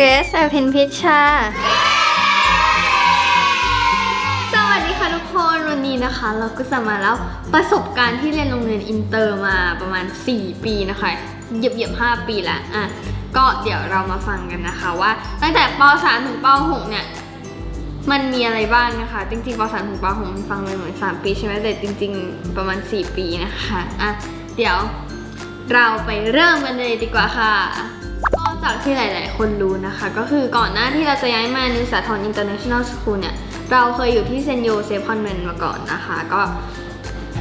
เกรซอภินพิชชา สวัสดีค่ะทุกคน วันนี้นะคะ เราก็จะมาแล้วประสบการณ์ที่เรียนโรงเรียนอินเตอร์มาประมาณ 4 ปีนะคะเหยียบเหยียบ5ปีละอะ ก็เดี๋ยวเรามาฟังกันนะคะว่า ตั้งแต่ป .3 ถึงป .6 เนี่ยมันมีอะไรบ้างนะคะ จริงๆป .3 ถึงป .6 มันฟังไปเหมือน 3 ปีใช่ไหมแต่จริง ๆ ประมาณ 4 ปีนะคะ อะ เดี๋ยวเราไปเริ่มกันเลยดีกว่าค่ะ จากที่หลาย ๆ คนรู้นะคะ ก็คือก่อนหน้าที่เราจะย้ายมานิสาทรอินเตอร์เนชั่นแนลสคูลเนี่ย เราเคยอยู่ที่เซนโยเซฟคอนเวนมาก่อนนะคะ ก็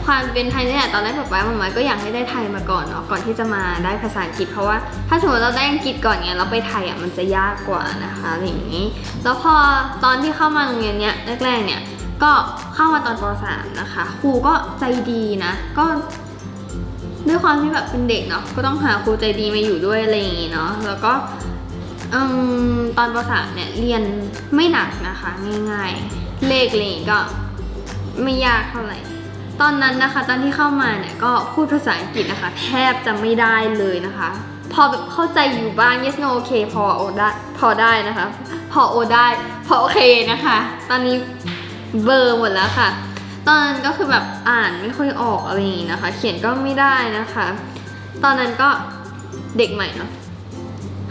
ความเป็นไทยเนี่ยตอนแรกแบบว่ามามาก็อยากให้ได้ไทยมาก่อนเนาะก่อนที่จะมาได้ภาษาอังกฤษเพราะว่าถ้าสมมติเราได้อังกฤษก่อนเนี่ยเราไปไทยอะมันจะยากกว่านะคะอะไรอย่างนี้แล้วพอตอนที่เข้ามาโรงเรียนเนี้ยแรก ๆ เนี่ยก็เข้ามาตอนป .3 นะคะครูก็ใจดีนะ ก็ ด้วยความที่แบบเป็นเด็กเนาะก็ต้องหาครูใจดีมาอยู่ด้วยอะไรอย่างงี้เนาะแล้วก็อตอนป .3 เนี่ยเรียนไม่หนักนะคะ ง่ายๆ เลขอะไรอย่างงี้ก็ไม่ยากเท่าไหร่ ตอนนั้นนะคะ ตอนที่เข้ามาเนี่ยก็พูดภาษาอังกฤษนะคะ แทบจะไม่ได้เลยนะคะ พอแบบเข้าใจอยู่บ้าง yes no okay พอโอได้พอได้นะคะ พอโอได้ พอโอเคนะคะ ตอนนี้เบอร์หมดแล้วค่ะ ตอนนั้นก็คือแบบอ่านไม่ค่อยออกอะไรอย่างงี้นะคะ เขียนก็ไม่ได้นะคะ ตอนนั้นก็เด็กใหม่เนาะ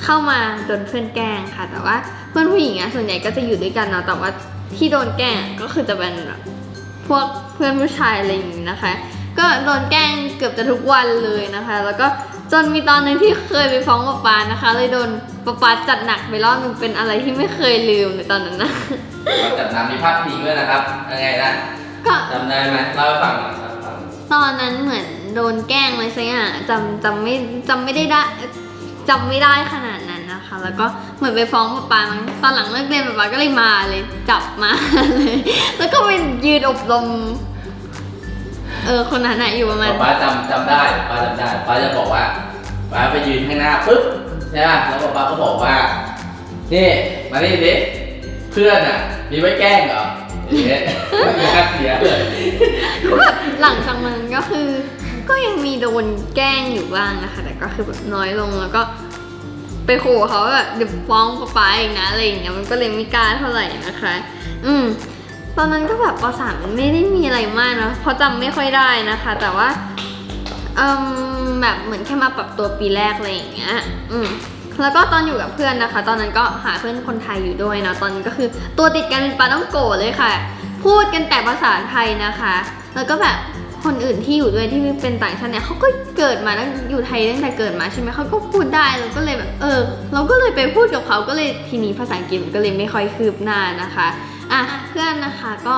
เข้ามาโดนเพื่อนแกล้งค่ะ แต่ว่าเพื่อนผู้หญิงอะส่วนใหญ่ก็จะอยู่ด้วยกันเนาะแต่ว่าที่โดนแกล้งก็คือจะเป็นแบบพวกเพื่อนผู้ชายอะไรอย่างงี้นะคะ ก็โดนแกล้งเกือบจะทุกวันเลยนะคะ แล้วก็จนมีตอนหนึ่งที่เคยไปฟ้องป๊าป๊านะคะ เลยโดนป๊าป๊าจัดหนักไปรอบนึงเป็นอะไรที่ไม่เคยลืมในตอนนั้นนะ เราจัดน้ำมีภาพพิงด้วยนะครับยังไงนะ ก็จำได้ไหมเล่าให้ฟังหน่อยครับฟังตอนนั้นเหมือนโดนแกล้งอะไรสักอย่างจำจำไม่จำไม่ได้ได้จำไม่ได้ขนาดนั้นนะคะ แล้วก็เหมือนไปฟ้องป๊าป๊ามั้งตอนหลังเลิกเรียนป๊าป๊าก็เลยมาเลยจับมาเลย แล้วก็ไปยืนอบรมเออคนนั้นอะอยู่ประมาณป้าจำจำได้ป้าจำได้ป้าจะบอกว่าป้าไปยืนข้างหน้าปุ๊บใช่ป่ะแล้วป้าก็บอกว่านี่มานี่ดิเพื่อนอะมีไว้แกล้งเหรออย่าง เงี้ยไม่าเสียเลยหลังจากนั้นก็คือ ก็ยังมีโดนแกล้งอยู่บ้างนะคะ แต่ก็คือแบบน้อยลงแล้วก็ ไปขู่เขาว่าแบบเดี๋ยวฟ้องป๊าป๊าเองนะอะไรอย่างเงี้ยมันก็เลยไม่กล้าเท่าไหร่นะคะ อืมตอนนั้นก็แบบปสามไม่ได้มีอะไรมากนะเพราะจำไม่ค่อยได้นะคะ แต่ว่าอืมแบบเหมือนแค่มาปรับตัวปีแรกอะไรอย่างเงี้ย อืม แล้วก็ตอนอยู่กับเพื่อนนะคะ ตอนนั้นก็หาเพื่อนคนไทยอยู่ด้วยเนาะตอนนั้นก็คือตัวติดกันเป็นปลาต้องโกะเลยค่ะ พูดกันแต่ภาษาไทยนะคะ แล้วก็แบบคนอื่นที่อยู่ด้วยที่เป็นต่างชาติเนี่ยเขาก็เกิดมาตั้งอยู่ไทยตั้งแต่เกิดมาใช่ไหมเขาก็พูดได้เราก็เลยแบบเออ เราก็เลยไปพูดกับเขาก็เลยทีนี้ภาษาอังกฤษก็เลยไม่ค่อยคืบหน้านะคะอะเพื่อนนะคะก็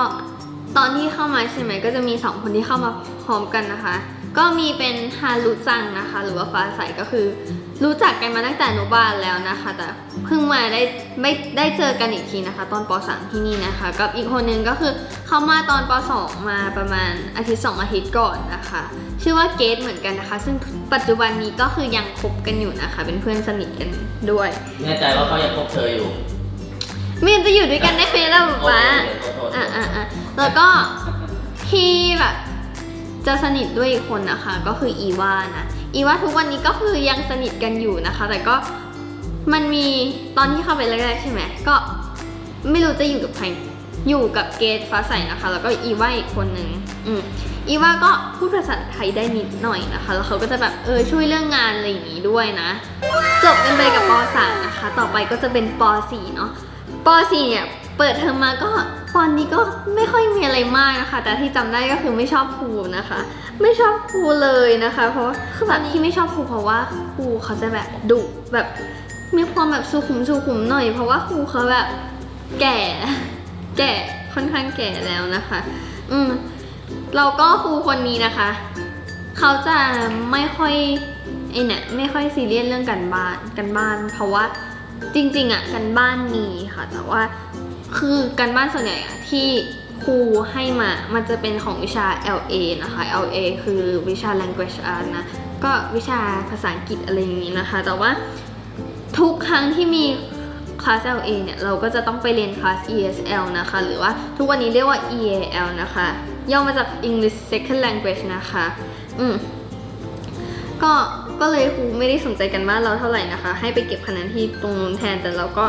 ตอนที่เข้ามาใช่ไหมก็จะมีสองคนที่เข้ามาพร้อมกันนะคะ ก็มีเป็นฮารุจังนะคะ หรือว่าฟ้าใสก็คือ รู้จักกันมาตั้งแต่อนุบาลแล้วนะคะ แต่เพิ่งมาได้ไม่ได้เจอกันอีกทีนะคะ ตอนป .3 ที่นี่นะคะ กับอีกคนนึงก็คือเข้ามาตอนป .2 มาประมาณอาทิตย์2อาทิตย์ก่อนนะคะ ชื่อว่าเกตเหมือนกันนะคะ ซึ่งปัจจุบันนี้ก็คือยังคบกันอยู่นะคะ เป็นเพื่อนสนิทกันด้วย แน่ใจว่าเขายังพบเธออยู่ไม่งั้นจะอยู่ด้วยกันได้ไหมล่ะป๊าป๊าโอ้โหอะอะอะแล้วก็ที่แบบจะสนิทด้วยอีกคนนะคะ ก็คืออีวานะ อีว่าทุกวันนี้ก็คือยังสนิทกันอยู่นะคะ แต่ก็มันมีตอนที่เข้าไปแรกๆใช่ไหมก็ไม่รู้จะอยู่กับใครอยู่กับเกตฟ้าใสนะคะ แล้วก็อีว่าอีกคนนึงอืมอีว่าก็พูดภาษาไทยได้นิดหน่อยนะคะ แล้วเขาก็จะแบบเออช่วยเรื่องงานอะไรอย่างนี้ด้วยนะ จบกันไปกับป .3 นะคะ ต่อไปก็จะเป็นป .4 เนาะป .4 เนี่ย เปิดเทอมมาก็ตอนนี้ก็ไม่ค่อยมีอะไรมากนะคะ แต่ที่จำได้ก็คือไม่ชอบครูนะคะ ไม่ชอบครูเลยนะคะ เพราะว่าคือแบบที่ไม่ชอบครูเพราะว่าครูเขาจะแบบดุแบบมีความแบบสุขุมสุขุมหน่อย เพราะว่าครูเขาแบบแก่ แก่ค่อนข้างแก่แล้วนะคะ อืมเราก็ครูคนนี้นะคะ เขาจะไม่ค่อยไอเนี่ยไม่ค่อยซีเรียสเรื่องการบ้านการบ้าน เพราะว่าจริงๆอะการบ้านมีค่ะ แต่ว่า คือการบ้านส่วนใหญ่อะที่ครูให้มา มันจะเป็นของวิชา LA นะคะ LA คือวิชา language art นะ ก็วิชาภาษาอังกฤษอะไรอย่างนี้นะคะ แต่ว่าทุกครั้งที่มีคลาส LA เนี่ย เราก็จะต้องไปเรียนคลาส ESL นะคะ หรือว่าทุกวันนี้เรียกว่า EAL นะคะ ย่อมาจาก English Second Language นะคะ อืม ก็ ก็เลยครูไม่ได้สนใจกันบ้านเราเท่าไหร่นะคะ ให้ไปเก็บคะแนนที่ตรงนู้นแทน แต่เราก็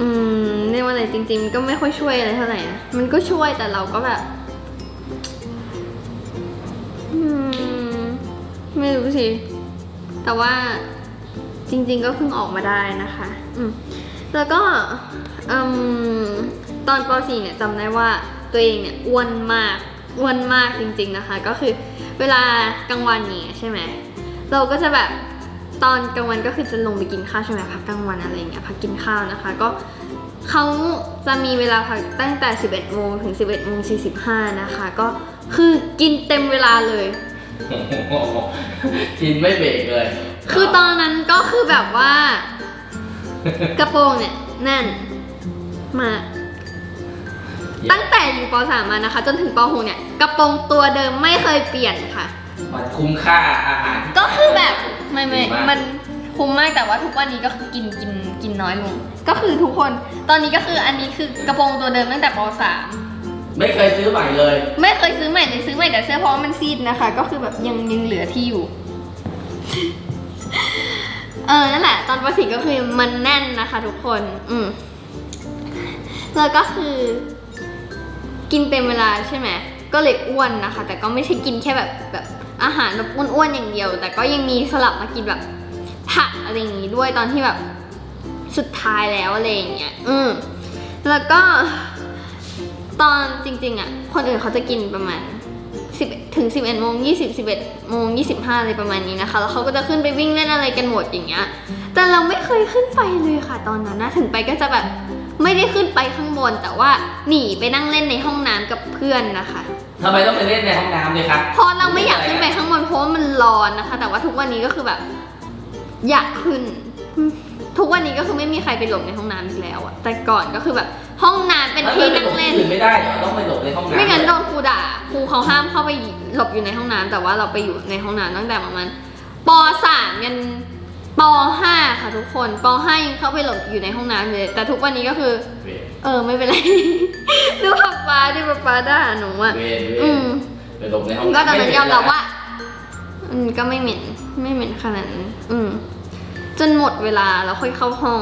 อืมเรียกว่าอะไรจริง ๆ ก็ไม่ค่อยช่วยอะไรเท่าไหร่นะมันก็ช่วยแต่เราก็แบบอืมไม่รู้สิแต่ว่าจริง ๆ ก็เพิ่งออกมาได้นะคะอืมแล้วก็อืมตอนป .4 เนี่ยจำได้ว่าตัวเองเนี่ยอ้วนมากอ้วนมากจริง ๆนะคะ ก็คือเวลากลางวันเนี่ยใช่ไหมเราก็จะแบบ ตอนกลางวันก็คือจะลงไปกินข้าวใช่ไหมพักกลางวันอะไรอย่างเงี้ยพักกินข้าวนะคะ ก็เขาจะมีเวลาพักตั้งแต่ 11 โมงถึง 11 โมง 45 นะคะ ก็คือกินเต็มเวลาเลยโอ้โหกินไม่เบรกเลย คือตอนนั้นก็คือแบบว่า กระโปรงเนี่ยแน่นมากตั้งแต่อยู่ป .3 มานะคะ จนถึงป .6 เนี่ยกระโปรงตัวเดิมไม่เคยเปลี่ยนค่ะ มันคุ้มค่าอาหารที่ก็คือแบบ ไม่ไม่ดีากมันคุ้มมากแต่ว่าทุกวันนี้ก็คือกินกินกินน้อยลง ก็คือทุกคนตอนนี้ก็คืออันนี้คือกระโปรงตัวเดิมตั้งแต่ป .3 ไม่เคยซื้อใหม่เลยไม่เคยซื้อใหม่เลยซื้อใหม่แต่เสื้อเพราะว่ามันซีดนะคะ ก็คือแบบยังยังเหลือที่อยู่ เออนั่นแหละ ตอนป .4 ก็คือมันแน่นนะคะ ทุกคน อืมแล้วก็คือ กินเต็มเวลาใช่ไหมก็เลยอ้วนนะคะ แต่ก็ไม่ใช่กินแค่แบบแบบ อาหารแบบอ้วนๆอย่างเดียว แต่ก็ยังมีสลับมากินแบบผักอะไรอย่างงี้ด้วยตอนที่แบบสุดท้ายแล้วอะไรอย่างเงี้ยอืมแล้วก็ตอนจริงๆอะคนอื่นเขาจะกินประมาณ10ถึง 11โมง20 11โมง25อะไรประมาณนี้นะคะ แล้วเขาก็จะขึ้นไปวิ่งเล่นอะไรกันหมดอย่างเงี้ย แต่เราไม่เคยขึ้นไปเลยค่ะ ตอนนั้นนะ ถึงไปก็จะแบบไม่ได้ขึ้นไปข้างบน แต่ว่าหนีไปนั่งเล่นในห้องน้ำกับเพื่อนนะคะ ทำไมต้องไปเล่นในห้องน้ำเลยครับเพราะเราไม่อยากขึ้นไปข้างบนเพราะว่ามันร้อนนะคะ แต่ว่าทุกวันนี้ก็คือแบบ อยากขึ้น ทุกวันนี้ก็คือไม่มีใครไปหลบในห้องน้ำอีกแล้วอะแต่ก่อนก็คือแบบห้องน้ำเป็นที่นั่งเล่นอื่นไม่ได้เหรอต้องไปหลบในห้องน้ำไม่งั้นโดนครูด่าครูเขาห้ามเข้าไปหลบอยู่ในห้องน้ำแต่ว่าเราไปอยู่ในห้องน้ำตั้งแต่ประมาณป .3 ยัน ป .5 ค่ะทุกคนป .5 ยังเข้าไปหลบอยู่ในห้องน้ำเลย แต่ทุกวันนี้ก็คือ เวรเออไม่เป็นไร ดูป๊าป๊าดิป๊าป๊าด่าหนูอะเวรเวอืรม ไปหลบในห้องก็ตอนนั้นยอมรับไว่า อืมก็ไม่เหม็น ไม่เหม็นขนาดนั้นอืม จนหมดเวลาแล้วค่อยเข้าห้อง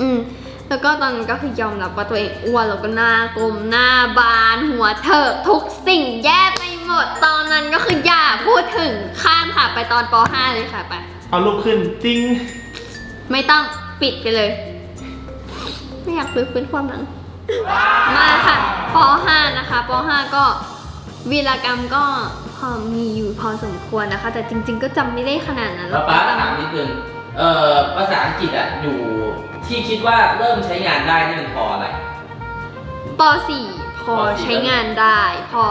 อืม แล้วก็ตอนนั้นก็คือยอมรับว่าตัวเองอ้วนแล้วก็หน้ากลมหน้าบานหัวเถิกทุกสิ่งแย่ไปหมด ตอนนั้นก็คืออย่าพูดถึงข้ามค่ะไปตอนป .5 เลยค่ะไป เอารูปขึ้นจริงไม่ต้องปิดไปเลย ไม่อยากฟื้นฟื้นความหลังมาค่ะป .5 นะคะป .5 ก็วีรกรรมก็พอมีอยู่พอสมควรนะคะ แต่จริง ๆ ก็จำไม่ได้ขนาดนั้นป๊าป๊าถามนิดนึง เอ่อ ภาษาอังกฤษอะอยู่ที่คิดว่าเริ่มใช้งานได้นี่มันพออะไรป .4 พอใช้งานได้ พอ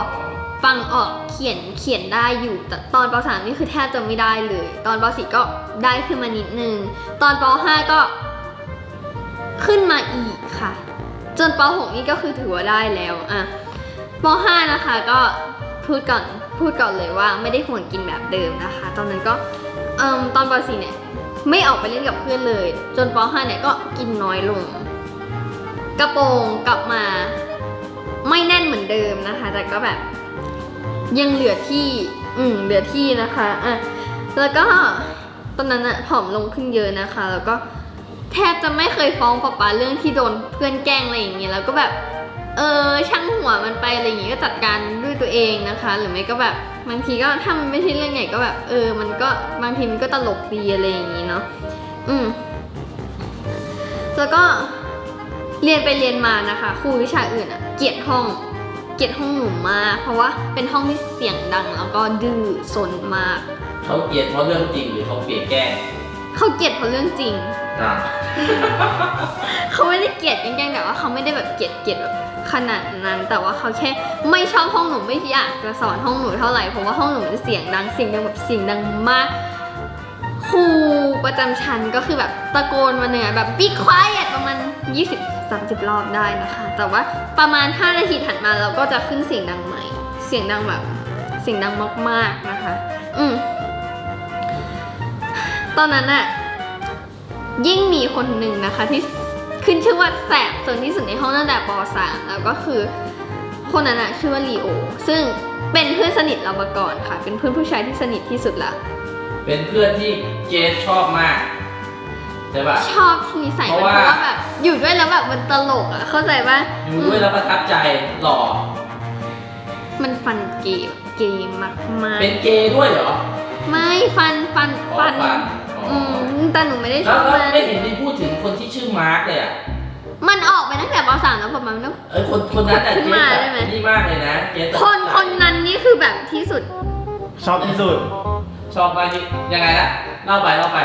ฟังออกเขียนเขียนได้อยู่แต่ตอนป .3 นี่คือแทบจะไม่ได้เลย ตอนป .4 ก็ได้ขึ้นมานิดนึง ตอนป .5 ก็ขึ้นมาอีกค่ะ จนป .6 นี่ก็คือถือว่าได้แล้วอะป .5 นะคะก็พูดก่อนพูดก่อนเลยว่าไม่ได้ห่วงกินแบบเดิมนะคะ ตอนนั้นก็เอิ่มตอนป .4 เนี่ยไม่ออกไปเล่นกับเพื่อนเลย จนป .5 เนี่ยก็กินน้อยลง กระโปรงกลับมาไม่แน่นเหมือนเดิมนะคะ แต่ก็แบบ ยังเหลือที่ อืมเหลือที่นะคะอะแล้วก็ตอนนั้นอะผอมลงขึ้นเยอะนะคะ แล้วก็แทบจะไม่เคยฟ้องป๊าป๊าเรื่องที่โดนเพื่อนแกล้งอะไรอย่างเงี้ยแล้วก็แบบ เออช่างหัวมันไปอะไรอย่างงี้ก็จัดการด้วยตัวเองนะคะ หรือไม่ก็แบบบางทีก็ถ้ามันไม่ใช่เรื่องใหญ่ก็แบบ เออ มันก็บางทีมันก็ตลกดีอะไรอย่างงี้เนาะอืมแล้วก็เรียนไปเรียนมานะคะครูวิชาอื่นอะเกลียดห้อง เกลียดห้องหนูมาก เพราะว่าเป็นห้องที่เสียงดังแล้วก็ดื้อซนมาก เขาเกลียดเพราะเรื่องจริงหรือเขาเกลียดแกล้งเขาเกลียดเพราะเรื่องจริง อะเขาไม่ได้เกลียดแกล้งๆแต่ว่าเขาไม่ได้แบบเกลียดเกลียดแบบขนาดนั้น แต่ว่าเขาแค่ไม่ชอบห้องหนูไม่อยากจะสอนห้องหนูเท่าไหร่เพราะว่าห้องหนูมันเสียงดังเสียงดังแบบเสียงดังมากครูประจำชั้นก็คือแบบตะโกนมาเหนือแบบ be quiet ประมาณ20 30 รอบได้นะคะ แต่ว่าประมาณ 5 นาทีถัดมาเราก็จะขึ้นเสียงดังใหม่ เสียงดังแบบเสียงดังมากๆนะคะ อืมตอนนั้นอะยิ่งมีคนหนึ่งนะคะที่ขึ้นชื่อว่าแสบส่วนที่สุดในห้องตั้งแต่ป .3 แล้วก็คือคนนั้นอะชื่อว่าลีโอ ซึ่งเป็นเพื่อนสนิทเรามาก่อนค่ะ เป็นเพื่อนผู้ชายที่สนิทที่สุดละ เป็นเพื่อนที่เกสชอบมาก ใช่ปะชอบที่นิสัยเพมันราะเพว่าราะว่าแบบอยู่ด้วยแล้วแบบมันตลกอะเข้าใจป่ะอยู่ด้วยแล้วประทับใจหล่อ มันฟันเกมเกมมากมากเป็นเกย์ด้วยเหรอไม่ฟันฟันอ๋อฟันฟันอ๋ออืมแต่หนูไม่ได้ชแล้อวบแล้วมันไม่เห็นมีพูดถึงคนที่ชื่อมาร์กเลยอะ มันออกไปตั้งแต่ปสามแล้วประมาณนั้น เอ้ยคนคนนั้นอะขึ้เกนสมาแบได้บไหม นี่มากเลยนะเกสคนคนนั้นนี่คือแบบที่สุด ชอบที่สุด ชอบมากนี่ยังไงนะเล่าไปเล่าไป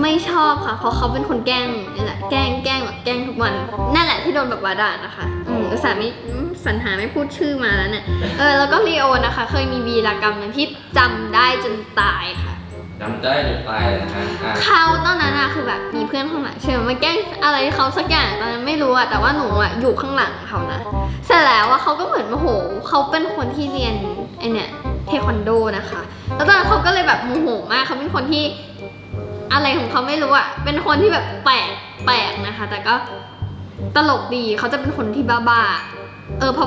ไม่ชอบค่ะ เพราะเขาเป็นคนแกล้งนี่แหละแกล้งแกล้งแบบแกล้งทุกวันนั่นแหละที่โดนแบบว่าด่านะคะอืมอุตส่าห์ไม่อืมสรรหาไม่พูดชื่อมาแล้วเนี่ยเออแล้วก็ลีโอนะคะ เคยมีวีรกรรมหนึงที่จำได้จนตายค่ะ จำได้จนตายเลยนะอะเขาตอนนั้นอะคือแบบมีเพื่อนข้างหลังใช่ไหมมาแกล้งอะไรเขาสักอย่างตอนนั้นไม่รู้อะแต่ว่าหนูอะอยู่ข้างหลังเขานะเสร็จแล้วอะเขาก็เหมือนโมโหเขาเป็นคนที่เรียนไอเนี่ยเทควันโดนะคะ แล้วตอนนั้นเขาก็เลยแบบโมโหมากเขาเป็นคนที่ อะไรของเขาไม่รู้อะเป็นคนที่แบบแปลกแปลกนะคะ แต่ก็ตลกดีเขาจะเป็นคนที่บ้าๆ เออพอ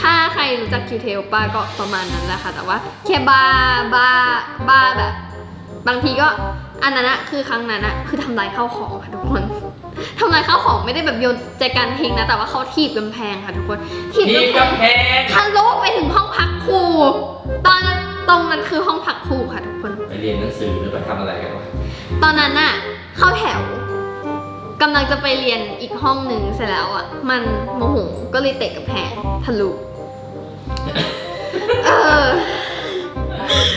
ถ้าใครรู้จักคิวเทลป้าก็ประมาณนั้นแหละค่ะ แต่ว่าแค่บ้าบ้าบ้าแบบ บางทีก็อันนั้นอะคือครั้งนั้นอะคือทำลายข้าวของค่ะทุกคนทำลายข้าวของไม่ได้แบบโยนใจกันทิ้งนะ แต่ว่าเขาถีบกำแพงค่ะทุกคนถีบทีมกำกำแพงงทะลุไปถึงห้องพักครูตอนนั้นตรงนั้นคือห้องพักครูค่ะทุกคน ไปเรียนหนังสือหรือไปทำอะไรกันวะ ตอนนั้นอะเข้าแถวกำลังจะไปเรียนอีกห้องหนึ่งเสร็จแล้วอะมันโมโหก็เลยเตะกำแพงทะลุเออ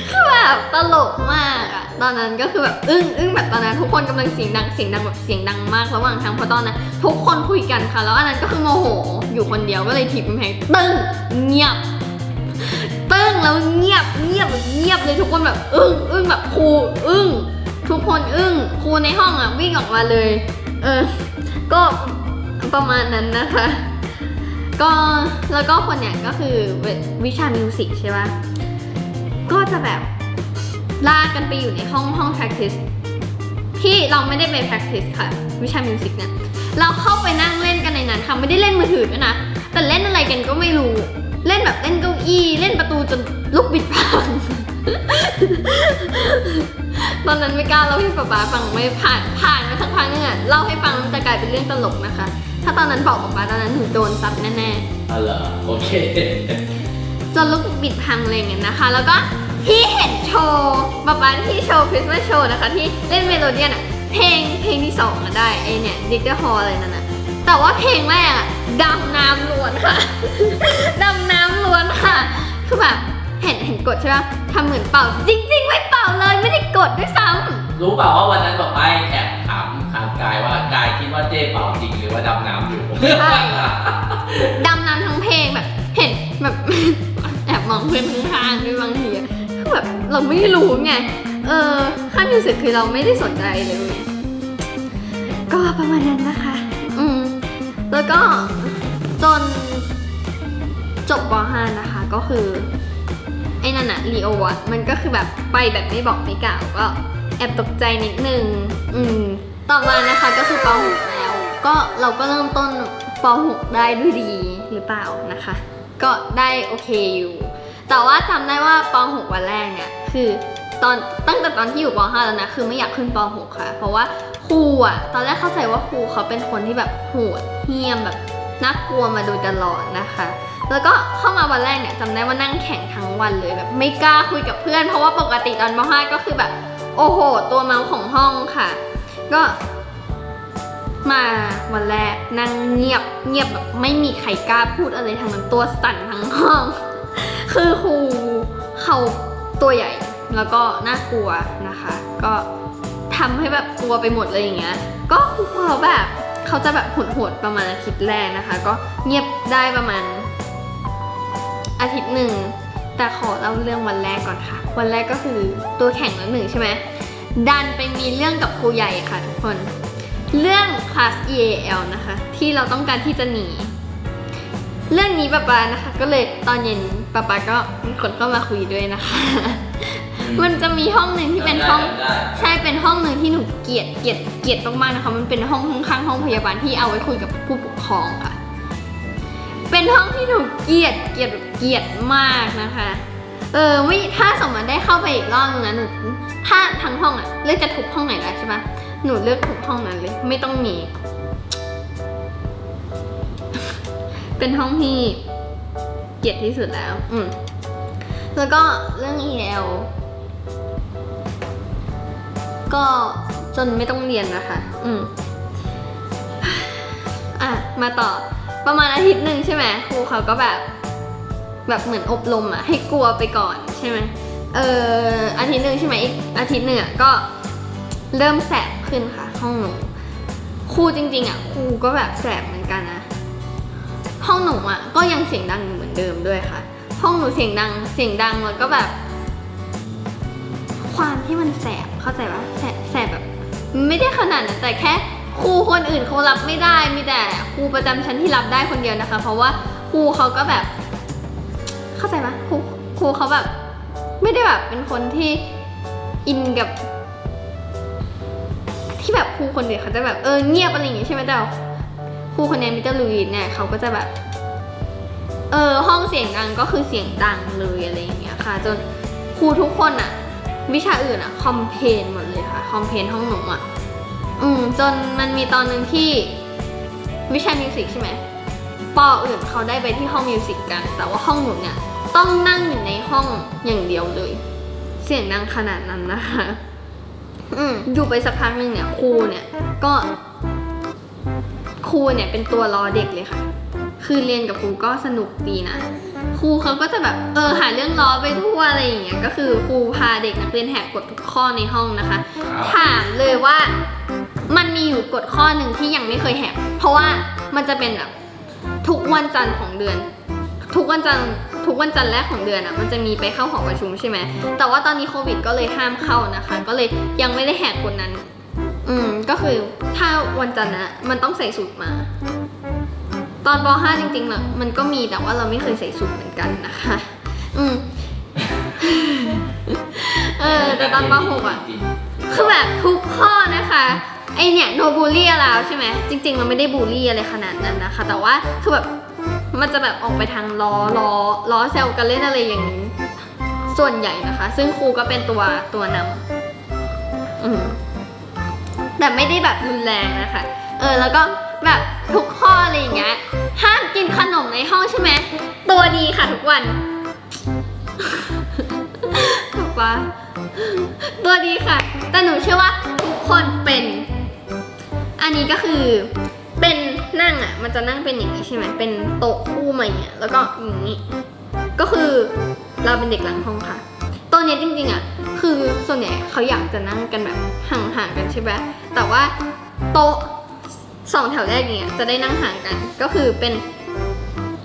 คือแบบตลกมากอะตอนนั้นก็คือแบบอึ้งอึ้งแบบตอนนั้นทุกคนกำลังเสียงดังเสียงดังแบบเสียงดังมากระหว่างทางเพราะตอนนั้นทุกคนคุยกันค่ะ แล้วอันนั้นก็คือโมโห อยู่คนเดียวก็เลยถีบกำแพงตึ้งเงียบตึ้งแล้วเงียบเงียบแบบเงียบเลยทุกคนแบบ อึ้งอึ้งแบบครูอึ้ง ทุกคนอึ้งครูในห้องอะวิ่งออกมาเลย เออ ก็ประมาณนั้นนะคะ ก็แล้วก็คนเนี้ยก็คือวิวิชามิวสิกใช่ปะก็จะแบบลากกันไปอยู่ในห้องห้อง practice ที่เราไม่ได้ไป practice ค่ะ วิชามิวสิกเนี่ยเราเข้าไปนั่งเล่นกันในนั้นค่ะไม่ได้เล่นมือถือด้วยนะแต่เล่นอะไรกันก็ไม่รู้ เล่นแบบเล่นเก้าอี้เล่นประตูจนลูกบิดพัง ตอนนั้นไม่กล้าเล่าให้ป๊าป๊าฟังไม่ผ่านผ่านมาสักพักนึงอะเล่าให้ฟังมันจะกลายเป็นเรื่องตลกนะคะ ถ้าตอนนั้นบอกป๊าป๊าตอนนั้นหนูโดนซัดแน่ๆอ๋อเหรอโอเคจนลูกบิดพังอะไรอย่างเงี้ยนะคะ แล้วก็ที่เห็นโชว์ป๊าป๊าที่โชว์คริสต์มาสโชว์นะคะ ที่เล่นเมโลเดียนอะเพลงเพลงที่สองอะได้ไอเนี่ยดิกเกอร์ฮอลอะไรนั่นอะแต่ว่าเพลงแรกอะดำน้ำล้วนค่ะ ดำน้ำล้วนค่ะคือแบบ เห็นเห็นกดใช่ปะทำเหมือนเป่า จริง ๆ ไม่เป่าเลยไม่ได้กดด้วยซ้ำรู้เปล่าว่าวันนั้นบอกไปแอบถามถามกายว่ากายคิดว่าเจ๊เป่าจริงหรือว่าดำน้ำอยู่ใช่ดำน้ำทั้งเพลงแบบ เห็นแบบ แอบมองเพื่อนข้างๆด้วยบางทีอะคือแบบเราไม่รู้ไง เออขั้นมิวสิกคือเราไม่ได้สนใจเลย ก็ประมาณนั้นนะคะ อืม แล้วก็จนจบป .5 นะคะ ก็คือไอ้นั่นอะลีโออะมันก็คือแบบไปแบบไม่บอกไม่กล่าวก็แอบตกใจนิดนึง อืม ต่อมานะคะก็คือป .6 แล้ว ก็เราก็เริ่มต้นป .6 ได้ด้วยดีหรือเปล่านะคะ ก็ได้โอเคอยู่ แต่ว่าจำได้ว่าป .6 วันแรกเนี่ยคือตอนตั้งแต่ตอนที่อยู่ป .5 แล้วนะคือไม่อยากขึ้นป .6 ค่ะ เพราะว่าครูอะตอนแรกเข้าใจว่าครูเขาเป็นคนที่แบบโหดเหี้ยมแบบน่ากลัวมาโดยตลอดนะคะ แล้วก็เข้ามาวันแรกเนี่ยจำได้ว่านั่งแข่งทั้งวันเลยแบบไม่กล้าคุยกับเพื่อน เพราะว่าปกติตอนม .5 ก็คือแบบ โอ้โห ตัวเมาของห้องค่ะ ก็มาวันแรกนั่งเงียบเงียบแบบไม่มีใครกล้าพูดอะไรทั้งนั้นตัวสั่นทั้งห้อง คือครูเขาตัวใหญ่แล้วก็น่ากลัวนะคะ ก็ทำให้แบบกลัวไปหมดเลยอย่างเงี้ย ก็ครูเขาแบบเขาจะแบบโหดๆประมาณอาทิตย์แรกนะคะ ก็เงียบได้ประมาณ อาทิตย์หนึ่ง แต่ขอเล่าเรื่องวันแรกก่อนค่ะ วันแรกก็คือตัวแข่งแล้วหนึ่งใช่ไหมดันไปมีเรื่องกับครูใหญ่ค่ะทุกคน เรื่องคลาส EAL นะคะ ที่เราต้องการที่จะหนี เรื่องนี้ป๊าป๊านะคะ ก็เลยตอนเย็นป๊าป๊าก็มีคนเข้ามาคุยด้วยนะคะ มันจะมีห้องหนึ่งที่เป็นห้องจำได้ใช่เป็นห้องหนึ่งที่หนูเกลียดเกลียดเกลียดมากๆนะคะ มันเป็นห้องข้างๆห้องพยาบาลที่เอาไว้คุยกับผู้ปกครองค่ะ เป็นห้องที่หนูเกลียดเกลียดเกลียดมากนะคะ เออไม่ถ้าสมมติได้เข้าไปอีกรอบนึงนะหนูถ้าทั้งห้องอะเลือกจะทุบห้องไหนได้ใช่ปะหนูเลือกทุบห้องนั้นเลย ไม่ต้องมี เป็นห้องที่เกลียดที่สุดแล้ว อืมแล้วก็เรื่อง EL ก็จนไม่ต้องเรียนนะคะ อืมอะ มาต่อ ประมาณอาทิตย์หนึ่งใช่ไหมครูเขาก็แบบ แบบเหมือนอบรมอะให้กลัวไปก่อนใช่ไหมเอออาทิตย์หนึ่งใช่ไหมอีกอาทิตย์หนึ่งอะก็เริ่มแสบขึ้นค่ะห้องหนูครูจริงๆอะครูก็แบบแสบเหมือนกันนะห้องหนูอะก็ยังเสียงดังเหมือนเดิมด้วยค่ะ ห้องหนูเสียงดังเสียงดังแล้วก็แบบ ความที่มันแสบเข้าใจปะแสบแสบแบบ ไม่ได้ขนาดนั้นแต่แค่ ครูคนอื่นเขารับไม่ได้มีแต่ครูประจำชั้นที่รับได้คนเดียวนะคะ เพราะว่าครูเขาก็แบบ เข้าใจปะครูครูเขาแบบ ไม่ได้แบบเป็นคนที่อินกับ ที่แบบครูคนอื่นเขาจะแบบเออเงียบอะไรอย่างงี้ใช่ไหมแต่ครูคนนี้มิเตอร์ลูอิสเนี่ยเขาก็จะแบบ เออห้องเสียงดังก็คือเสียงดังเลยอะไรอย่างเงี้ยค่ะ จนครูทุกคนอะวิชาอื่นอะคอมเพนหมดเลยค่ะคอมเพนห้องหนูอะ อืมจนมันมีตอนหนึ่งที่วิชามิวสิกใช่ไหมปออื่นเขาได้ไปที่ห้องมิวสิกกัน แต่ว่าห้องหนูเนี่ยต้องนั่งอยู่ในห้องอย่างเดียวเลย เสียงดังขนาดนั้นนะคะ อืมอยู่ไปสักพักหนึ่งเนี่ยครูเนี่ยก็ครูเนี่ยเป็นตัวรอเด็กเลยค่ะ คือเรียนกับครูก็สนุกดีนะ ครูเขาก็จะแบบเออหาเรื่องล้อไปทั่วอะไรอย่างเงี้ย ก็คือครูพาเด็กนักเรียนแหกกฎทุกข้อในห้องนะคะ ถามเลยว่า มันมีอยู่กฎข้อหนึ่งที่ยังไม่เคยแหกเพราะว่ามันจะเป็นแบบทุกวันจันทร์ของเดือน ทุกวันจันทร์ทุกวันจันทร์แรกของเดือนอะมันจะมีไปเข้าหอประชุมใช่ไหมแต่ว่าตอนนี้โควิดก็เลยห้ามเข้านะคะ ก็เลยยังไม่ได้แหกกฎนั้น อืมก็คือถ้าวันจันทร์นะมันต้องใส่สูตรมา ตอนป .5 จริงๆเน่ะมันก็มีแต่ว่าเราไม่เคยใส่สูตรเหมือนกันนะคะ อืมเออแต่ตอนป .6 อะคือแบบทุกข้อนะคะ ไอเนี่ยโนบูลลี่แล้วใช่ไหมจริง ๆ มันไม่ได้บูลลี่อะไรขนาดนั้นนะคะ แต่ว่าคือแบบมันจะแบบออกไปทางล้อล้อล้อแซวกันเล่นอะไรอย่างนี้ ส่วนใหญ่นะคะ ซึ่งครูก็เป็นตัวตัวนำอืมแต่ไม่ได้แบบรุนแรงนะคะ เออแล้วก็แบบทุกข้ออะไรอย่างเงี้ยห้ามกินขนมในห้องใช่ไหมตัวดีค่ะทุกวันถูกปะตัวดีค่ะ แต่หนูเชื่อว่าทุกคนเป็น อันนี้ก็คือเป็นนั่งอะ มันจะนั่งเป็นอย่างนี้ใช่ไหมเป็นโต๊ะคู่มาอย่างเงี้ยแล้วก็อย่างนี้ ก็คือเราเป็นเด็กหลังห้องค่ะตัวเนี้ยจริงๆอะคือส่วนใหญ่เขาอยากจะนั่งกันแบบห่างๆกันใช่ไหมแต่ว่าโต๊ะสองแถวแรกเนี้ยจะได้นั่งห่างกันก็คือเป็น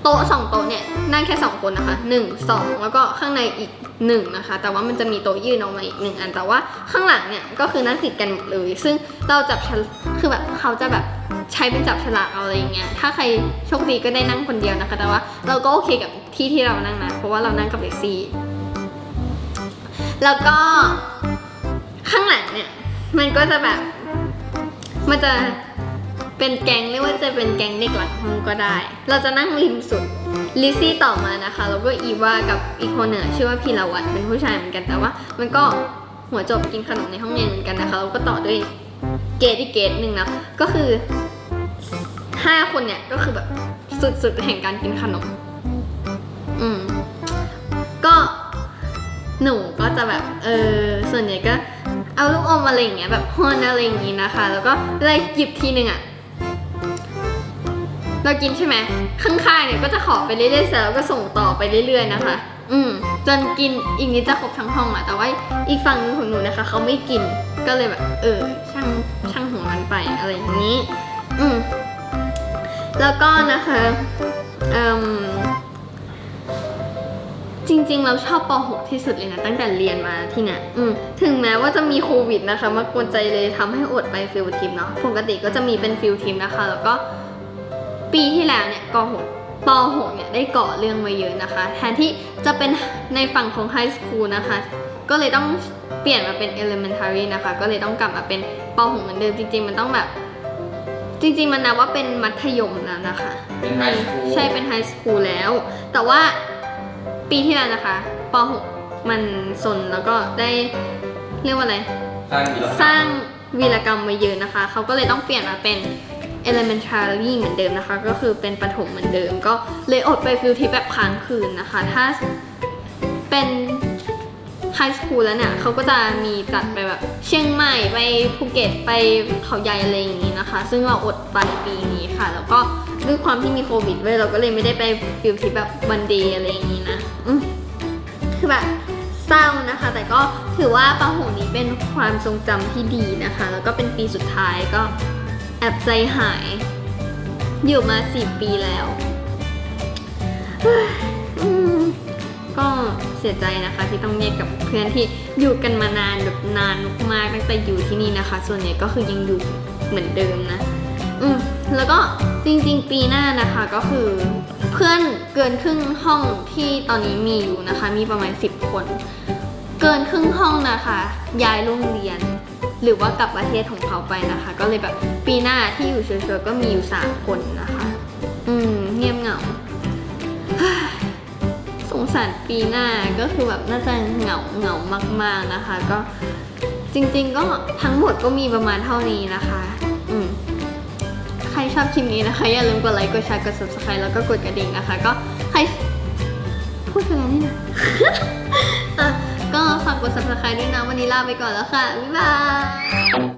โต๊ะสองโต๊ะเนี่ยนั่งแค่สองคนนะคะหนึ่งสองแล้วก็ข้างในอีกหนึ่งนะคะ แต่ว่ามันจะมีโต๊ะยื่นออกมาอีกหนึ่งอันแต่ว่าข้างหลังเนี่ยก็คือนั่งติดกันหมดเลย ซึ่งเราจับฉลคือแบบเขาจะแบบใช้เป็นจับฉลากเอาอะไรอย่างเงี้ยถ้าใครโชคดีก็ได้นั่งคนเดียวนะคะ แต่ว่าเราก็โอเคกับที่ที่เรานั่งนะเพราะว่าเรานั่งกับเลซี่แล้วก็ข้างหลังเนี่ยมันก็จะแบบมันจะ เป็นแก๊งเรียกว่าจะเป็นแก๊งเด็กหลังห้องก็ได้ เราจะนั่งริมสุดลิซซี่ต่อมานะคะ แล้วก็อีวากับอีกคนหนึ่งอะชื่อว่าพีรวัตรเป็นผู้ชายเหมือนกันแต่ว่า มันก็หัวจบกินขนมในห้องเรียนเหมือนกันนะคะแล้วก็ต่อด้วยเกรดอีกเกรดหนึ่งนะก็คือห้าคนเนี่ยก็คือแบบสุดๆแห่งการกินขนม อืมก็หนูก็จะแบบเออส่วนใหญ่ก็เอาลูกอมอะไรอย่างเงี้ยแบบฮอนอะไรอย่างงี้นะคะ แล้วก็เลยหยิบทีหนึ่งอะ เรากินใช่ไหมข้างๆเนี่ยก็จะขอไปเรื่อยๆเสร็จแล้วก็ส่งต่อไปเรื่อย ๆนะคะ อืมจนกินอีกนิดจะครบทั้งห้องอะแต่ว่าอีกฝั่งนึงของหนูนะคะเขาไม่กินก็เลยแบบเออช่างช่างหัวมันไปอะไรอย่างนี้ อืมแล้วก็นะคะเอ่มจริงๆ เราชอบป .6 ที่สุดเลยนะ ตั้งแต่เรียนมาที่เนี่ยอืมถึงแม้ว่าจะมีโควิดนะคะมากวนใจเลยทำให้อดไปฟิลทีมเนาะปกติก็จะมีเป็นฟิลทีมนะคะ แล้วก็ ปีที่แล้วเนี่ยก .6 ป .6 เนี่ยได้ก่อเรื่องมาเยอะนะคะ แทนที่จะเป็นในฝั่งของไฮสคูลนะคะ ก็เลยต้องเปลี่ยนมาเป็น elementary นะคะ ก็เลยต้องกลับมาเป็นป .6 เหมือนเดิมจริง ๆ มันต้องแบบ จริง ๆ มันนับว่าเป็นมัธยมแล้วนะคะ เป็นไฮสคูลใช่เป็นไฮสคูลแล้ว แต่ว่าปีที่แล้วนะคะป .6 มันสนแล้วก็ได้เรียกว่าอะไร สร้างวีรกรรม สร้างวีรกรรมมาเยอะนะคะ เขาก็เลยต้องเปลี่ยนมาเป็น elementary เหมือนเดิมนะคะ ก็คือเป็นประถมเหมือนเดิม ก็เลยอดไปฟิลทิปแบบค้างคืนนะคะ ถ้าเป็นไฮสคูลแล้วเนี่ยเขาก็จะมีจัดไปแบบเชียงใหม่ไปภูเก็ตไปเขาใหญ่อะไรอย่างนี้นะคะ ซึ่งเราอดไปปีนี้ค่ะ แล้วก็ด้วยความที่มีโควิดด้วยเราก็เลยไม่ได้ไปฟิลทิปแบบวันเดย์อะไรอย่างนี้นะคือแบบเศร้านะคะ แต่ก็ถือว่าปาหูนี้เป็นความทรงจำที่ดีนะคะ แล้วก็เป็นปีสุดท้ายก็ แอบใจหาย อยู่มาสี่ปีแล้วก็เสียใจนะคะที่ต้องแยกกับเพื่อนที่อยู่กันมานานแบบนานมากตั้งแต่อยู่ที่นี่นะคะ ส่วนใหญ่ก็คือยังอยู่เหมือนเดิมนะ อืมแล้วก็จริงๆ ปีหน้านะคะก็คือ เพื่อนเกินครึ่งห้องที่ตอนนี้มีอยู่นะคะ มีประมาณ 10 คน เกินครึ่งห้องนะคะ ย้ายโรงเรียน หรือว่ากลับประเทศของเขาไปนะคะ ก็เลยแบบปีหน้าที่อยู่เฉยๆก็มีอยู่สามคนนะคะ อืมเงียบเหงาสงสารปีหน้าก็คือแบบน่าจะเหงาเหงามาก ๆนะคะ ก็จริงๆก็ทั้งหมดก็มีประมาณเท่านี้นะคะ อืมใครชอบคลิปนี้นะคะ อย่าลืมกดไลค์กดแชร์กด subscribe แล้วก็กดกระดิ่งนะคะ ก็ใครพูดไปแล้วนี่นะ ก็ฝากกด subscribe ด้วยนะ วันนี้ลาไปก่อนแล้วค่ะ บ๊ายบาย